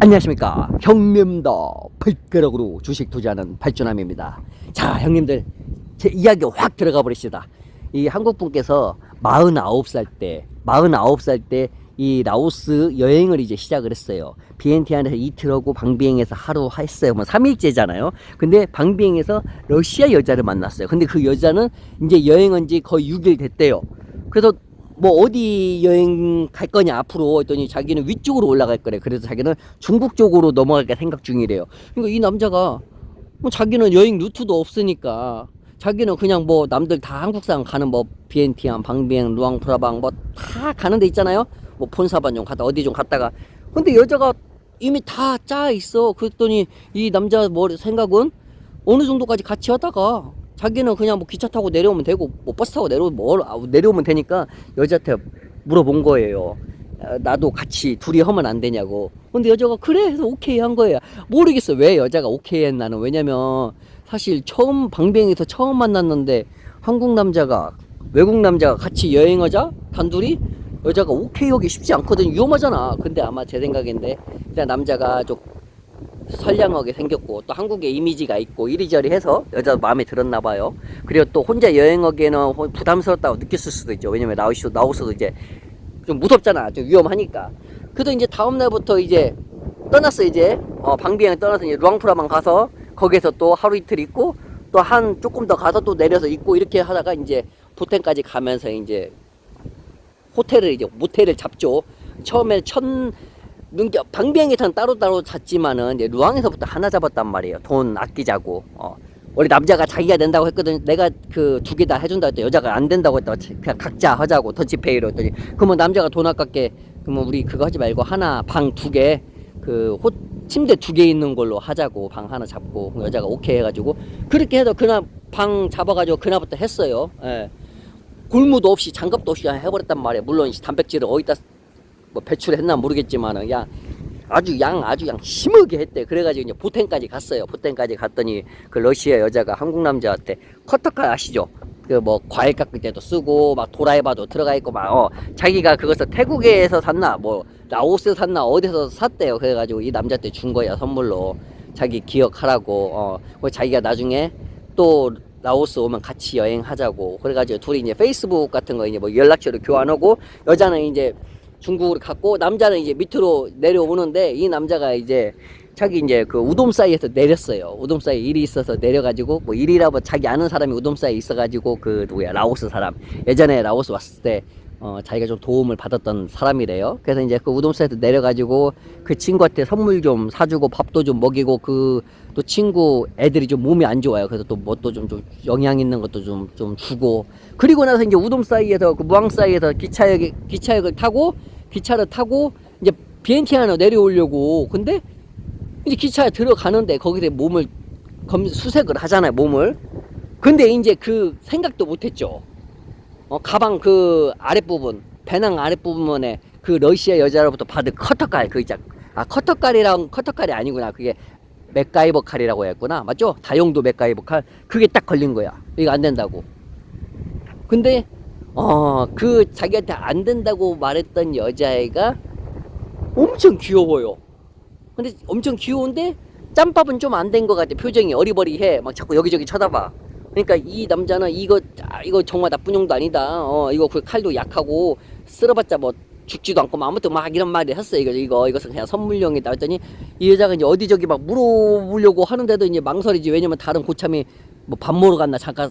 안녕하십니까. 형님다 발가락으로 주식 투자하는 발주남입니다. 자 형님들 제 이야기 확 들어가 버립시다. 이 한국분께서 49살 때 49살 때 이 라오스 여행을 이제 시작을 했어요. 비엔티 안에서 이틀 하고 방비행에서 하루 했어요. 뭐 3일째잖아요. 근데 방비행에서 러시아 여자를 만났어요. 근데 그 여자는 이제 여행 온지 거의 6일 됐대요. 그래서 뭐 어디 여행 갈 거냐 앞으로 했더니 자기는 위쪽으로 올라갈 거래. 그래서 자기는 중국 쪽으로 넘어갈까 생각 중이래요. 그러니까 이 남자가 뭐 자기는 여행 루트도 없으니까 자기는 그냥 뭐 남들 다 한국산 가는 뭐 비엔티안, 방비행, 루앙프라방 뭐 다 가는 데 있잖아요. 뭐 폰사반 좀 갔다 어디 좀 갔다가 근데 여자가 이미 다 짜 있어. 그랬더니 이 남자 뭐 생각은 어느 정도까지 같이 하다가 자기는 그냥 뭐 기차 타고 내려오면 되고 뭐 버스 타고 내려오면 뭐 아, 내려오면 되니까 여자한테 물어본 거예요. 아, 나도 같이 둘이 하면 안 되냐고. 근데 여자가 그래 해서 오케이 한 거예요. 모르겠어 왜 여자가 오케이 했나는 왜냐면 사실 처음 방비행에서 처음 만났는데 한국 남자가 외국 남자가 같이 여행하자 단둘이 여자가 오케이 하기 쉽지 않거든 위험하잖아. 근데 아마 제 생각인데 일단 남자가 좀 선량하게 생겼고 또 한국의 이미지가 있고 이리저리 해서 여자 마음에 들었나 봐요. 그리고 또 혼자 여행하기에는 호- 부담스럽다고 느꼈을 수도 있죠. 왜냐면 라오스 라오스도 이제 좀 무섭잖아. 좀 위험하니까. 그래도 이제 다음 날부터 이제 떠났어 이제 어, 방비행 떠나서 이제 루앙프라만 가서 거기서 또 하루 이틀 있고 또 한 조금 더 가서 또 내려서 있고 이렇게 하다가 이제 보텐까지 가면서 이제 호텔을 이제 모텔을 잡죠. 처음에 첫 눈겨 방비행에서는 따로따로 잤지만은 이제 루앙에서부터 하나 잡았단 말이에요. 돈 아끼자고. 어. 원래 남자가 자기가 낸다고 했거든. 내가 그 두 개 다 해준다 했더니 여자가 안 된다고 했다가 그냥 각자 하자고 더치페이로 했더니 그러면 남자가 돈 아깝게 그러면 우리 그거 하지 말고 하나 방 두 개 그 호, 침대 두 개 있는 걸로 하자고 방 하나 잡고 여자가 오케이 해가지고 그렇게 해서 그날 방 잡아가지고 그날부터 했어요. 예. 골무도 없이 장갑도 없이 해버렸단 말이에요. 물론 단백질을 어디다 뭐 배출했나 모르겠지만은 야 아주 양 아주 양 심하게 했대. 그래가지고 이제 보텐까지 갔어요. 보텐까지 갔더니 그 러시아 여자가 한국 남자한테 커터칼 아시죠? 그 뭐 과일 깎을 때도 쓰고 막 도라이바도 들어가 있고 막 어 자기가 그것을 태국에서 샀나 뭐 라오스 샀나 어디서 샀대요. 그래가지고 이 남자한테 준 거야 선물로 자기 기억하라고 어 자기가 나중에 또 라오스 오면 같이 여행하자고 그래가지고 둘이 이제 페이스북 같은 거 이제 뭐 연락처를 교환하고 여자는 이제 중국으로 갔고 남자는 이제 밑으로 내려오는데 이 남자가 이제 자기 이제 그 우돔 사이에서 내렸어요. 우돔 사이 일이 있어서 내려가지고 뭐 일이라고 자기 아는 사람이 우돔 사이에 있어가지고 그 누구야 라오스 사람 예전에 라오스 왔을 때 어, 자기가 좀 도움을 받았던 사람이래요. 그래서 이제 그 우돔 사이에서 내려가지고 그 친구한테 선물 좀 사주고 밥도 좀 먹이고 그 또 친구 애들이 좀 몸이 안 좋아요. 그래서 또 뭣도 좀, 좀 영양 있는 것도 좀, 좀 주고 그리고 나서 이제 우돔 사이에서 그 무항 사이에서 기차역 기차역을 타고 기차를 타고 이제 비엔티아노 내려오려고 근데 이제 기차에 들어가는데 거기서 몸을 검 수색을 하잖아요 몸을 근데 이제 그 생각도 못했죠 어 가방 그 아랫부분 배낭 아랫부분에 그 러시아 여자로부터 받은 커터칼 그 있자 아 커터칼이랑 커터칼이 아니구나 그게 맥가이버 칼이라고 했구나 맞죠 다용도 맥가이버 칼 그게 딱 걸린 거야 이거 안 된다고 근데 어 그 자기한테 안 된다고 말했던 여자애가 엄청 귀여워요. 근데 엄청 귀여운데 짬밥은 좀 안 된 것 같아. 표정이 어리버리해. 막 자꾸 여기저기 쳐다봐. 그러니까 이 남자는 이거 아, 이거 정말 나쁜 용도 아니다. 어 이거 그 칼도 약하고 쓸어봤자 뭐 죽지도 않고 뭐 아무튼 막 이런 말을 했어. 이거 이거 이것은 그냥 선물용이다. 했더니 이 여자가 이제 어디저기 막 물어보려고 하는데도 이제 망설이지. 왜냐면 다른 고참이 뭐 밥 먹으러 갔나 잠깐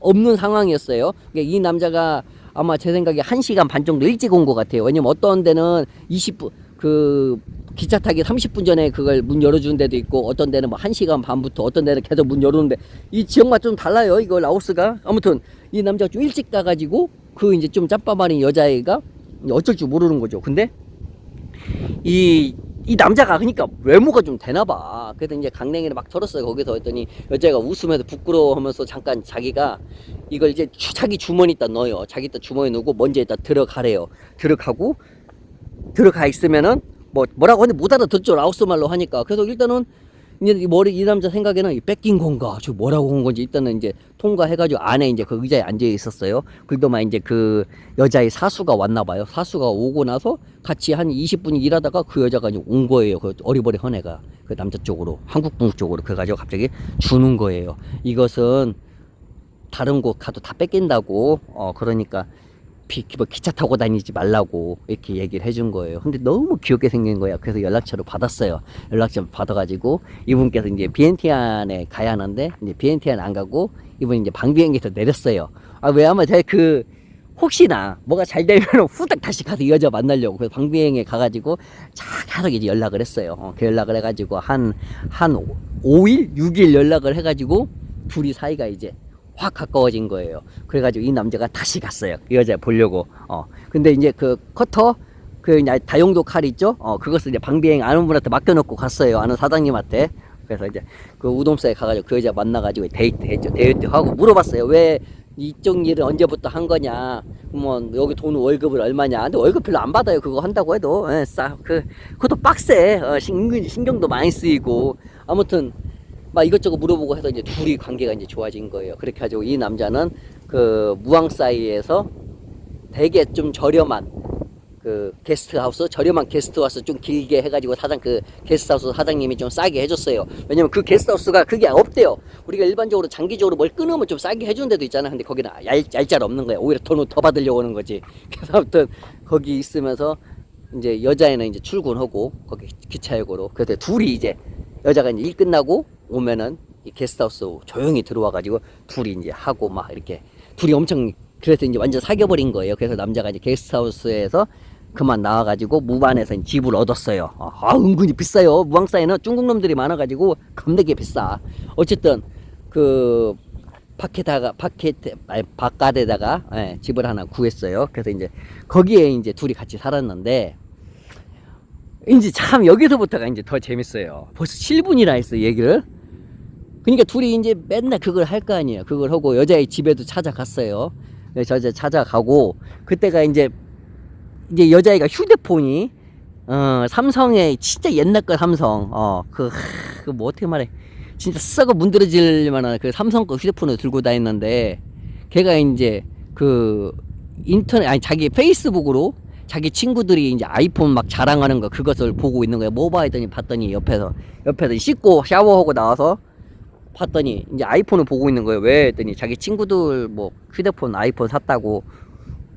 없는 상황이었어요. 그러니까 이 남자가 아마 제 생각에 1시간 반 정도 일찍 온 것 같아요. 왜냐면 어떤 데는 20분, 그, 기차 타기 30분 전에 그걸 문 열어주는 데도 있고, 어떤 데는 뭐 1시간 반부터, 어떤 데는 계속 문 열어놓는데, 이 지역마다 좀 달라요. 이거 라오스가. 아무튼, 이 남자가 좀 일찍 가가지고, 그 이제 좀 짭빠마린 여자애가 어쩔 줄 모르는 거죠. 근데, 이, 이 남자가 그러니까 외모가 좀 되나봐. 그래서 이제 강냉이를 막 털었어요. 거기서 했더니 여자가 웃으면서 부끄러워하면서 잠깐 자기가 이걸 이제 주- 자기 주머니에다 넣어요. 자기 다 주머니에 넣고 먼저 일단 들어가래요. 들어가고 들어가 있으면은 뭐 뭐라고 하는데 못 알아듣죠. 라오스 말로 하니까. 그래서 일단은 이제 이 머리 이 남자 생각에는 이 뺏긴 건가? 저 뭐라고 한 건지 일단은 이제 통과해가지고 안에 이제 그 의자에 앉아 있었어요. 그러더만 이제 그 여자의 사수가 왔나 봐요. 사수가 오고 나서 같이 한 20분 일하다가 그 여자가 이제 온 거예요. 그 어리버리한 애가. 그 남자 쪽으로 한국분 쪽으로. 그래가지고 갑자기 주는 거예요. 이것은 다른 곳 가도 다 뺏긴다고. 어 그러니까 비, 뭐 기차 타고 다니지 말라고 이렇게 얘기를 해준 거예요. 근데 너무 귀엽게 생긴 거야. 그래서 연락처를 받았어요. 연락처 받아가지고 이분께서 이제 비엔티안에 가야 하는데 이제 비엔티안 안 가고 이분이 이제 방비행기에서 내렸어요. 아 왜냐면 제가 그 혹시나 뭐가 잘 되면 후딱 다시 가서 이 여자 만나려고 그래서 방비행에 가가지고 자 계속 이제 연락을 했어요. 어, 그 연락을 해가지고 한한 5일 6일 연락을 해가지고 둘이 사이가 이제 확 가까워진 거예요. 그래가지고 이 남자가 다시 갔어요. 이 여자 보려고. 어. 근데 이제 그 커터, 그 다용도 칼 있죠? 어, 그것을 이제 방비행 아는 분한테 맡겨놓고 갔어요. 아는 사장님한테. 그래서 이제 그 우dom사에 가가지고 그 여자 만나가지고 데이트 했죠. 데이트 하고 물어봤어요. 왜 이쪽 일을 언제부터 한 거냐? 뭐 여기 돈 월급을 얼마냐? 근데 월급 별로 안 받아요. 그거 한다고 해도 예, 싸. 그 그것도 빡세. 어, 신, 신경도 많이 쓰이고 아무튼 막 이것저것 물어보고 해서 이제 둘이 관계가 이제 좋아진 거예요. 그렇게 가지고 이 남자는 그 무항사이에서 되게 좀 저렴한 그 게스트하우스 저렴한 게스트하우스 좀 길게 해가지고 사장 그 게스트하우스 사장님이 좀 싸게 해줬어요. 왜냐면 그 게스트하우스가 그게 없대요. 우리가 일반적으로 장기적으로 뭘 끊으면 좀 싸게 해주는 데도 있잖아. 근데 거기는 얄, 얄짤 없는 거야. 오히려 돈더 받으려고 하는 거지. 그래서 아무튼 거기 있으면서 이제 여자애는 이제 출근하고 거기 기차역으로 그래서 둘이 이제 여자가 이제 일 끝나고 오면은 이 게스트하우스 조용히 들어와가지고 둘이 이제 하고 막 이렇게 둘이 엄청 그래서 이제 완전 사겨버린 거예요. 그래서 남자가 이제 게스트하우스에서 그만 나와가지고 무반에서 집을 얻었어요. 아, 아, 은근히 비싸요. 무항사에는 중국 놈들이 많아가지고 겁나게 비싸. 어쨌든 그 밖에다가 밖에 아니 바깥에다가 예, 집을 하나 구했어요. 그래서 이제 거기에 이제 둘이 같이 살았는데 이제 참 여기서부터가 이제 더 재밌어요. 벌써 7분이나 했어 얘기를. 그러니까 둘이 이제 맨날 그걸 할 거 아니에요. 그걸 하고 여자의 집에도 찾아갔어요. 그래서 여자 찾아가고 그때가 이제 이제 여자애가 휴대폰이 어 삼성의 진짜 옛날 거 삼성 어그뭐 어떻게 말해 진짜 썩어 문드러질 만한 그 삼성 거 휴대폰을 들고 다녔는데 걔가 이제 그 인터넷 아니 자기 페이스북으로 자기 친구들이 이제 아이폰 막 자랑하는 거 그것을 보고 있는 거야. 뭐봐 했더니? 봤더니 옆에서 옆에서 씻고 샤워하고 나와서 봤더니 이제 아이폰을 보고 있는 거예요. 왜? 했더니 자기 친구들 뭐 휴대폰 아이폰 샀다고.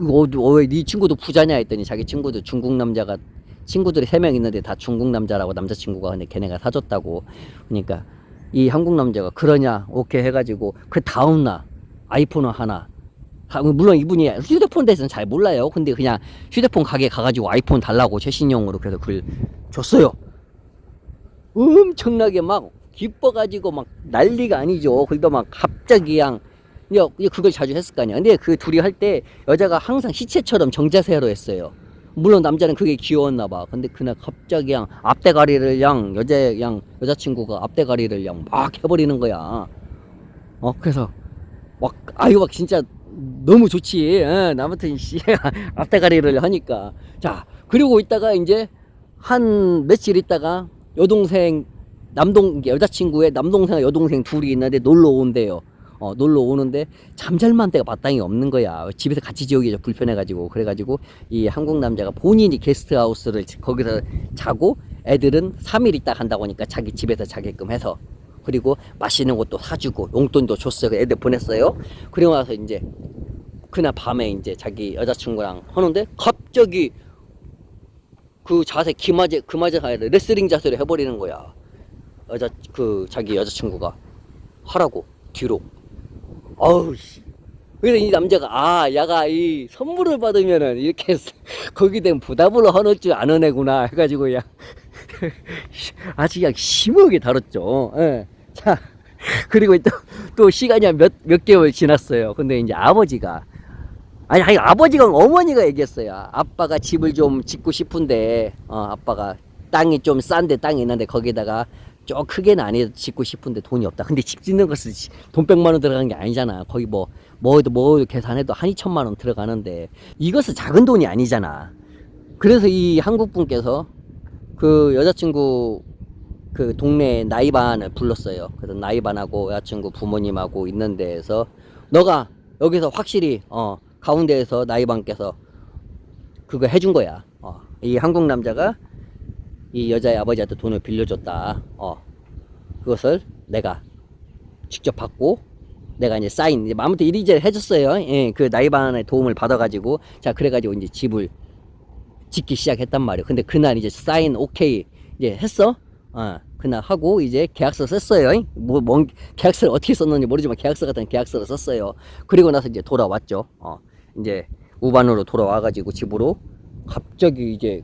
이거 어, 친구도 부자냐? 했더니 자기 친구도 중국 남자가 친구들이 세 명 있는데 다 중국 남자라고 남자친구가 근데 걔네가 사줬다고. 그러니까 이 한국 남자가 그러냐? 오케이 해가지고 그 다음날 아이폰을 하나 아, 물론 이분이 휴대폰 대해서는 잘 몰라요 근데 그냥 휴대폰 가게 가가지고 아이폰 달라고 최신형으로 그래서 그걸 줬어요 엄청나게 막 기뻐가지고 막 난리가 아니죠. 그래도 막 갑자기 그냥 그걸 자주 했을 거 아니야. 근데 그 둘이 할 때 여자가 항상 시체처럼 정자세로 했어요. 물론 남자는 그게 귀여웠나 봐. 근데 그날 갑자기 그냥 앞대가리를 양 여자 양 여자친구가 앞대가리를 양 막 해버리는 거야. 어 그래서 막 아유 막 진짜 너무 좋지. 예, 아무튼 씨 앞대가리를 하니까 자 그리고 있다가 이제 한 며칠 있다가 여동생 남동 여자친구의 남동생과 여동생 둘이 있는데 놀러 온대요. 어, 놀러 오는데 잠잘만 데가 마땅히 없는 거야. 집에서 같이 지우기 좀 불편해가지고 그래가지고 이 한국 남자가 본인이 게스트하우스를 거기서 자고 애들은 3일 있다 간다고 하니까 자기 집에서 자게끔 해서 그리고 맛있는 것도 사주고 용돈도 줬어요. 애들 보냈어요. 그리고 나서 이제 그날 밤에 이제 자기 여자친구랑 하는데 갑자기 그 자세 기마제 그마제 아니라 레슬링 자세를 해버리는 거야. 여자 그 자기 여자친구가 하라고 뒤로. 아우 씨. 그래서 이 남자가 아 야가 이 선물을 받으면은 이렇게 거기 된 부담을 하는 줄 아는 애구나 해가지고 야 아주 그냥 심하게 다뤘죠. 예. 자 그리고 또, 또 시간이 한몇몇 개월 지났어요. 근데 이제 아버지가 아니, 아니 아버지가 어머니가 얘기했어요. 아빠가 집을 좀 짓고 싶은데 어, 아빠가 땅이 좀 싼데 땅이 있는데 거기다가 좀 크게는 아니어도 짓고 싶은데 돈이 없다. 근데 집 짓는 것은 돈 백만 원 들어간 게 아니잖아. 거기 뭐 뭐도 뭐 계산해도 한 이천만 원 들어가는데 이것은 작은 돈이 아니잖아. 그래서 이 한국 분께서 그 여자친구 그 동네 나이반을 불렀어요. 그래서 나이반하고 여자친구 부모님하고 있는 데에서 너가 여기서 확실히 어 가운데에서 나이반께서 그거 해준 거야. 어, 이 한국 남자가 이 여자의 아버지한테 돈을 빌려줬다. 어, 그것을 내가 직접 받고 내가 이제 사인 이제 아무튼 이리저리 해줬어요. 예, 그 나이반의 도움을 받아가지고 자 그래가지고 이제 집을 짓기 시작했단 말이에요. 근데 그날 이제 사인 오케이 이제 했어. 어, 그날 하고 이제 계약서 썼어요. 뭐, 뭔 계약서를 어떻게 썼는지 모르지만 계약서 같은 계약서를 썼어요. 그리고 나서 이제 돌아왔죠. 어, 이제 우반으로 돌아와가지고 집으로 갑자기 이제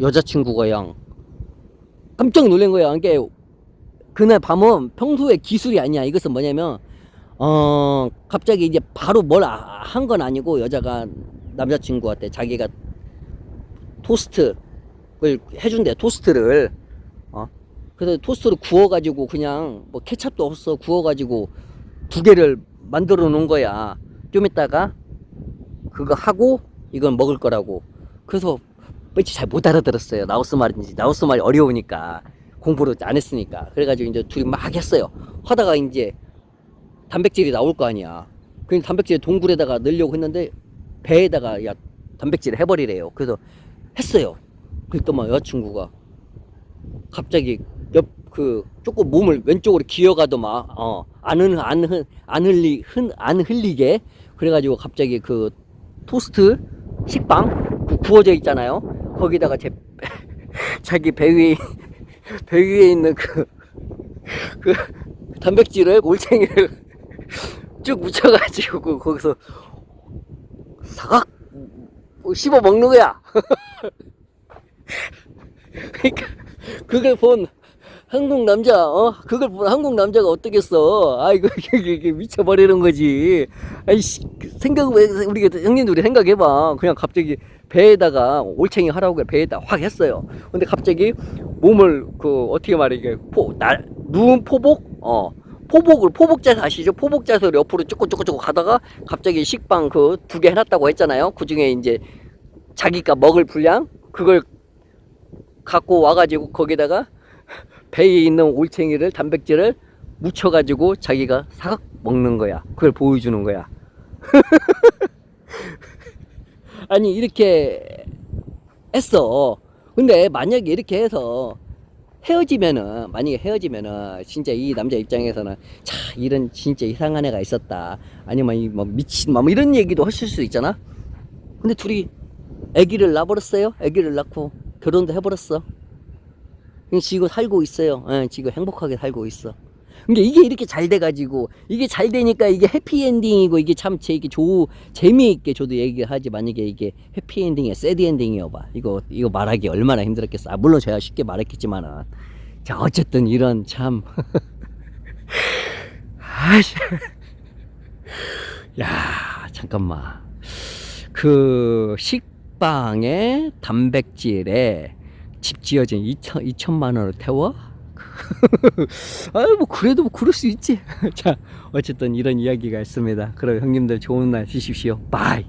여자친구가 양 깜짝 놀란 거야. 이게 그날 밤은 평소에 기술이 아니야. 이것은 뭐냐면 어 갑자기 이제 바로 뭘 한 건 아니고 여자가 남자친구한테 자기가 토스트를 해준대 토스트를 어 그래서 토스트를 구워가지고 그냥 뭐 케찹도 없어 구워가지고 두 개를 만들어 놓은 거야 좀 이따가 그거 하고 이건 먹을 거라고. 그래서 왠지 잘 못 알아들었어요. 라오스 말인지. 라오스 말이 어려우니까. 공부를 안 했으니까. 그래가지고 이제 둘이 막 했어요. 하다가 이제 단백질이 나올 거 아니야. 그 단백질 동굴에다가 넣으려고 했는데 배에다가 야 단백질 해버리래요. 그래서 했어요. 그랬더만 여자친구가 갑자기 옆 그 조금 몸을 왼쪽으로 기어가더만 어안 안, 안 흘리 흔, 안 흘리게. 그래가지고 갑자기 그 토스트 식빵 그 구워져 있잖아요 거기다가 제 자기 배 위에 배 위에 있는 그, 그 단백질을 올챙이를 쭉 묻혀가지고 그 거기서 사각 씹어 먹는 거야. 그러니까 그걸 본 한국 남자, 어 그걸 본 한국 남자가 어떻겠어? 아 이거 이게, 미쳐버리는 거지. 아이 씨, 생각 왜 우리가 형님들이 생각해봐. 그냥 갑자기 배에다가 올챙이 하라고 그래. 배에다 확 했어요. 근데 갑자기 몸을 그 어떻게 말해 이게 포 날 누운 포복 어 포복을 포복 자세 아시죠? 포복 자세로 옆으로 쭉쭉쭉쭉 가다가 갑자기 식빵 그 두 개 해놨다고 했잖아요. 그 중에 이제 자기가 먹을 분량 그걸 갖고 와가지고 거기다가 배에 있는 올챙이를 단백질을 묻혀가지고 자기가 사각 먹는 거야. 그걸 보여주는 거야. 아니 이렇게 했어. 근데 만약에 이렇게 해서 헤어지면은 만약에 헤어지면은 진짜 이 남자 입장에서는 자 이런 진짜 이상한 애가 있었다 아니면 이뭐 미친 뭐 이런 얘기도 하실 수 있잖아 근데 둘이 아기를 낳아버렸어요 아기를 낳고 결혼도 해버렸어 지금 살고 있어요. 예, 지금 행복하게 살고 있어. 근데 이게 이렇게 잘 돼가지고 이게 잘 되니까 이게 해피엔딩이고 이게 참 제 이게 조 재미있게 저도 얘기하지 만약에 이게 해피엔딩이야 새드엔딩이어 봐. 이거 이거 말하기 얼마나 힘들었겠어. 아 물론 제가 쉽게 말했겠지만은. 자 어쨌든 이런 참. 아씨. 야 잠깐만. 그 식빵에 단백질에 집 지어진 2천 2천만 원을 태워? 아유 뭐 그래도 뭐 그럴 수 있지. 자 어쨌든 이런 이야기가 있습니다. 그럼 형님들 좋은 날 되십시오. 바이